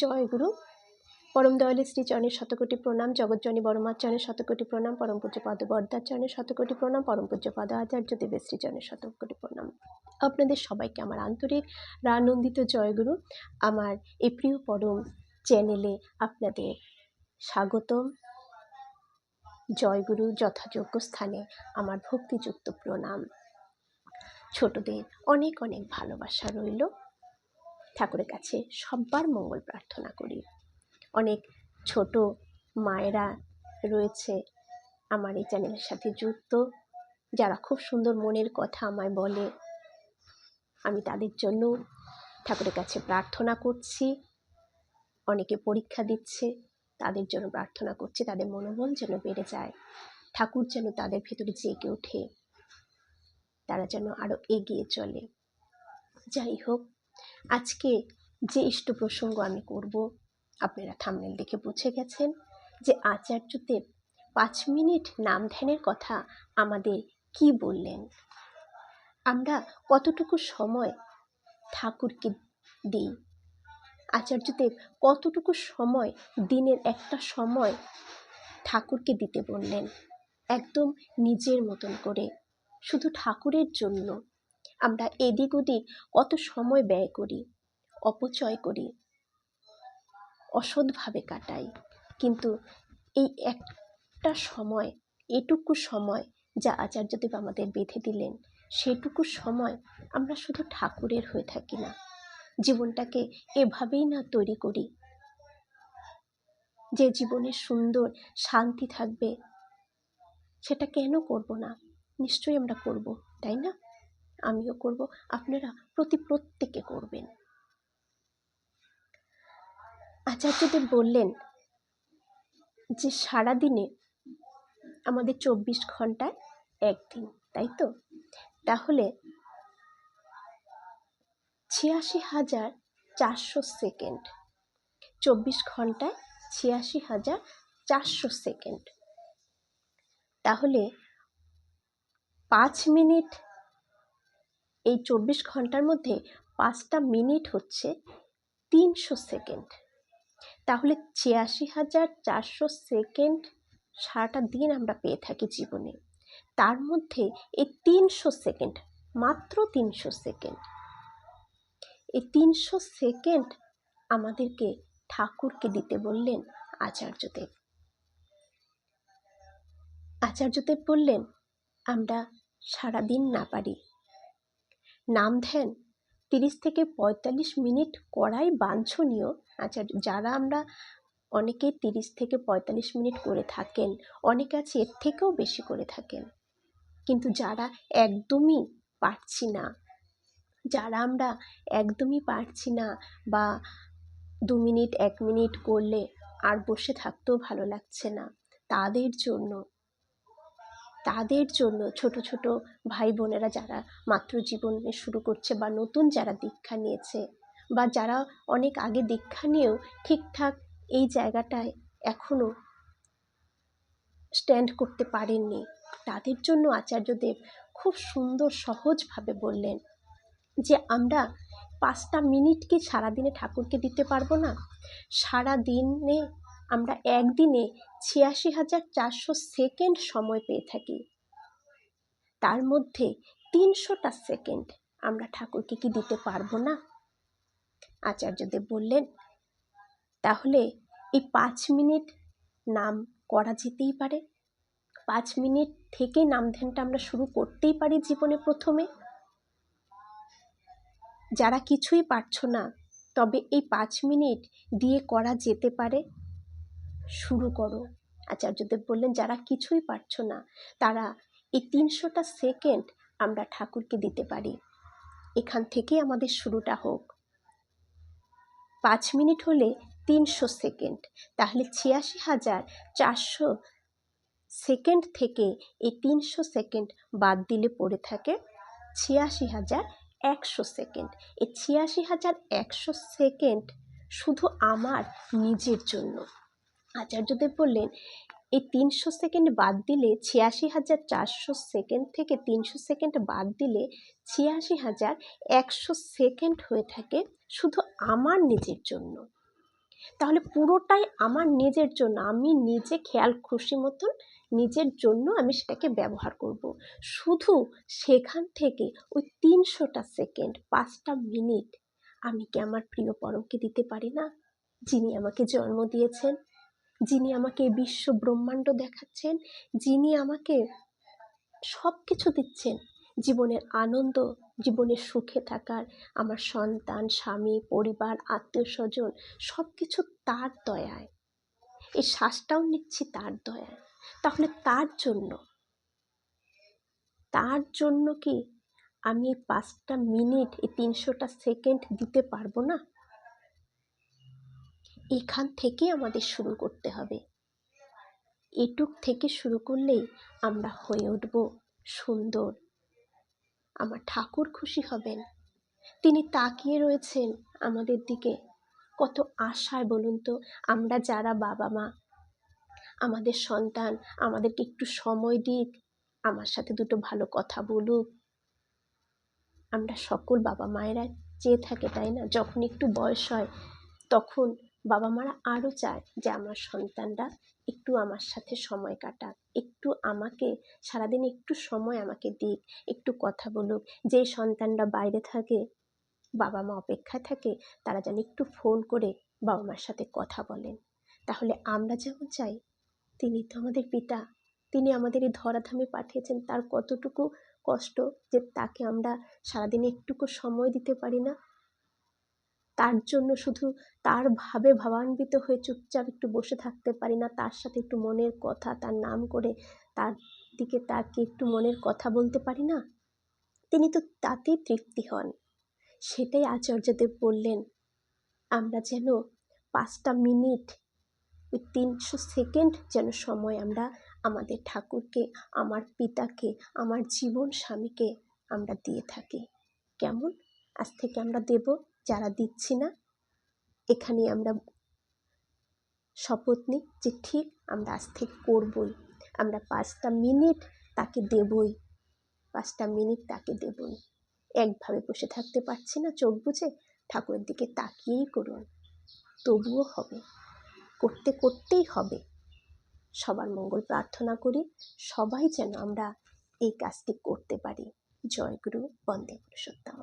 জয় গুরু। পরম দয়ালে শ্রী চরণের শতকোটি প্রণাম জগৎজনী বড়মার চরণের শতকোটি প্রণাম, পরম পূজ্য পদ বর্দার চরণের শতকোটি প্রণাম, পরম পূজ্য পদ আচার্য দেবের শ্রী চরণের শতকোটি প্রণাম। আপনাদের সবাইকে আমার আন্তরিক, রানন্দিত জয়গুরু আমার এই প্রিয় পরম চ্যানেলে আপনাদের স্বাগতম। জয়গুরু যথাযোগ্য স্থানে আমার ভক্তিযুক্ত প্রণাম। ছোটদের অনেক অনেক ভালোবাসা রইল। ঠাকুরের কাছে সব্বার মঙ্গল প্রার্থনা করি। অনেক ছোট মায়েরা রয়েছে আমার এই চ্যানেলের সাথে যুক্ত, যারা খুব সুন্দর মনের কথা আমায় বলে। আমি তাদের জন্য ঠাকুরের কাছে প্রার্থনা করছি। অনেকে পরীক্ষা দিচ্ছে, তাদের জন্য প্রার্থনা করছি, তাদের মনোবল যেন বেড়ে যায়। ঠাকুর যেন তাদের ভেতরে জেগে ওঠে, তারা যেন আরও এগিয়ে চলে। যাই হোক আজকে যে ইষ্ট প্রসঙ্গ আমি করব, আপনারা থামনেল দেখে বুঝে গেছেন যে আচার্যদেব পাঁচ মিনিট নাম ধ্যানের কথা আমাদের কি বললেন। আমরা কতটুকু সময় ঠাকুরকে দিই? আচার্যদেব কতটুকু সময় দিনের একটা সময় ঠাকুরকে দিতে বললেন? একদম নিজের মতন করে, শুধু ঠাকুরের জন্য আমরা এদিক ওদিক কত সময় ব্যয় করি, অপচয় করি, অসৎভাবে কাটাই। কিন্তু এই একটা সময়, এটুকু সময় যা আচার্যদেব আমাদের বেঁধে দিলেন, সেটুকু সময় আমরা শুধু ঠাকুরের হয়ে থাকি না। জীবনটাকে এভাবেই না তৈরি করি যে জীবনে সুন্দর শান্তি থাকবে, সেটা কেন করব না? নিশ্চয়ই আমরা করব, তাই না? আমিও করব। আপনারা প্রতি প্রত্যেকে করবেন। আচার্যদেব বললেন যে, সারাদিনে আমাদের চব্বিশ ঘন্টায় একদিন, তাই তো? তাহলে ছিয়াশি হাজার চারশো সেকেন্ড। চব্বিশ ঘন্টায় ছিয়াশি হাজার চারশো সেকেন্ড। তাহলে পাঁচ মিনিট এই চব্বিশ ঘণ্টার মধ্যে পাঁচটা মিনিট হচ্ছে তিনশো সেকেন্ড। তাহলে ছিয়াশি হাজার চারশো সেকেন্ড সারাটা দিন আমরা পেয়ে থাকি জীবনে। তার মধ্যে এই তিনশো সেকেন্ড, মাত্র তিনশো সেকেন্ড, এই তিনশো সেকেন্ড আমাদেরকে ঠাকুরকে দিতে বললেন আচার্যদেব। আচার্যদেব বললেন, আমরা সারাদিন না পারি নাম ধ্যান। তিরিশ থেকে পঁয়তাল্লিশ মিনিট করাই বাঞ্ছনীয়। আচ্ছা যারা আমরা অনেকে তিরিশ থেকে পঁয়তাল্লিশ মিনিট করে থাকেন, অনেকে আছে এর থেকেও বেশি করে থাকেন। কিন্তু যারা একদমই পারছি না, যারা আমরা একদমই পারছি না বা দু মিনিট, এক মিনিট করলে আর বসে থাকতেও ভালো লাগছে না, তাদের জন্য তাদের জন্য ছোট ছোট ভাই বোনেরা যারা মাতৃ জীবনে শুরু করছে বা নতুন যারা দীক্ষা নিয়েছে বা যারা অনেক আগে দীক্ষা নিয়েও ঠিকঠাক এই জায়গাটায় এখনও স্ট্যান্ড করতে পারেননি। তাদের জন্য আচার্যদেব খুব সুন্দর, সহজভাবে বললেন যে, আমরা পাঁচটা মিনিট কি সারাদিনে ঠাকুরকে দিতে পারব না? সারা দিনে আমরা একদিনে ছিয়াশি হাজার চারশো সেকেন্ড সময় পেয়ে থাকি। তার মধ্যে তিনশোটা সেকেন্ড আমরা ঠাকুরকে কি দিতে পারব না? আচার্যদেব বললেন, তাহলে এই পাঁচ মিনিট নাম করা যেতেই পারে। পাঁচ মিনিট থেকে নাম ধ্যানটা আমরা শুরু করতেই পারি জীবনে প্রথমে। যারা কিছুই পারছ না, তবে এই পাঁচ মিনিট দিয়ে করা যেতে পারে। শুরু করো। আচার্যদেব বললেন, যারা কিছুই পারছ না, তারা এই তিনশোটা সেকেন্ড আমরা ঠাকুরকে দিতে পারি। এখান থেকে আমাদের শুরুটা হোক। পাঁচ মিনিট হলে তিনশো সেকেন্ড। তাহলে ছিয়াশি হাজার চারশো সেকেন্ড থেকে এই তিনশো সেকেন্ড বাদ দিলে পড়ে থাকে ছিয়াশি হাজার একশো সেকেন্ড। এই ছিয়াশি হাজার একশো সেকেন্ড শুধু আমার নিজের জন্য। আচার্যদেব বললেন, এই তিনশো সেকেন্ড বাদ দিলে ছিয়াশি হাজার চারশো সেকেন্ড থেকে তিনশো সেকেন্ড বাদ দিলে ছিয়াশি হাজার একশো সেকেন্ড হয়ে থাকে শুধু আমার নিজের জন্য। তাহলে পুরোটাই আমার নিজের জন্য। আমি নিজে খেয়াল খুশি মতন নিজের জন্য আমি সেটাকে ব্যবহার করব। শুধু সেখান থেকে ওই তিনশোটা সেকেন্ড, পাঁচটা মিনিট আমি কি আমার প্রিয় পরমকে দিতে পারি না? যিনি আমাকে জন্ম দিয়েছেন। যিনি আমাকে বিশ্ব ব্রহ্মাণ্ড দেখাচ্ছেন, যিনি আমাকে সব কিছু দিচ্ছেন, জীবনের আনন্দ, জীবনের সুখে থাকার, আমার সন্তান, স্বামী, পরিবার, আত্মীয় স্বজন সব কিছু তার দয়ায়। এই শ্বাসটাও নিচ্ছি তার দয়ায়। তাহলে তার জন্য তার জন্য কি আমি এই পাঁচটা মিনিট, এই তিনশোটা সেকেন্ড দিতে পারব না? এখান থেকে আমাদের শুরু করতে হবে। এটুক থেকে শুরু করলেই আমরা হয়ে উঠব সুন্দর। আমার ঠাকুর খুশি হবেন। তিনি তাকিয়ে রয়েছেন আমাদের দিকে। কত আশায় বলুন তো, আমরা যারা বাবা মা, আমাদের সন্তান, আমাদেরকে একটু সময় দিক, আমার সাথে দুটো ভালো কথা বলুক। আমরা সকল বাবা মায়েরা চেয়ে থাকে, তাই না? যখন একটু বয়স হয়, তখন বাবা মারা আরও চায় যে, আমার সন্তানরা একটু আমার সাথে সময় কাটাক, একটু আমাকে, সারাদিন একটু সময় আমাকে দিক, একটু কথা বলুক। যে সন্তানরা বাইরে থাকে বাবা মা অপেক্ষায় থাকে, তারা যেন একটু ফোন করে বাবা মার সাথে কথা বলেন। তাহলে আমরা যেমন চাই, তিনি তো আমাদের পিতা, তিনি আমাদের এই ধরাধামে পাঠিয়েছেন, তার কতটুকু কষ্ট যে, তাকে আমরা সারাদিন একটুকু সময় দিতে পারি না? তার জন্য শুধু তার ভাবে ভাবান্বিত হয়ে চুপচাপ একটু বসে থাকতে পারি না। তার সাথে একটু মনের কথা, তার নাম করে তার দিকে তাকে একটু মনের কথা বলতে পারি না? তিনি তো তাতেই তৃপ্তি হন। সেটাই আচার্যদেব বললেন, আমরা যেন পাঁচটা মিনিট ওই তিনশো সেকেন্ড যেন সময় আমরা আমাদের ঠাকুরকে, আমার পিতাকে, আমার জীবন স্বামীকে আমরা দিয়ে থাকি। কেমন? আজ থেকে আমরা দেব। যারা দিচ্ছি না এখানে আমরা শপথ নিই যে ঠিক আমরা আজ থেকে করবই। আমরা পাঁচটা মিনিট তাকে দেবই, পাঁচটা মিনিট তাকে দেবই। একভাবে বসে থাকতে পারছি না চোখ বুঝে ঠাকুরের দিকে তাকিয়েই করুন। তবুও হবে, করতে করতেই হবে। সবার মঙ্গল প্রার্থনা করি, সবাই যেন আমরা এই কাজটি করতে পারি। জয় গুরু, বন্দে পুরুষোত্তম।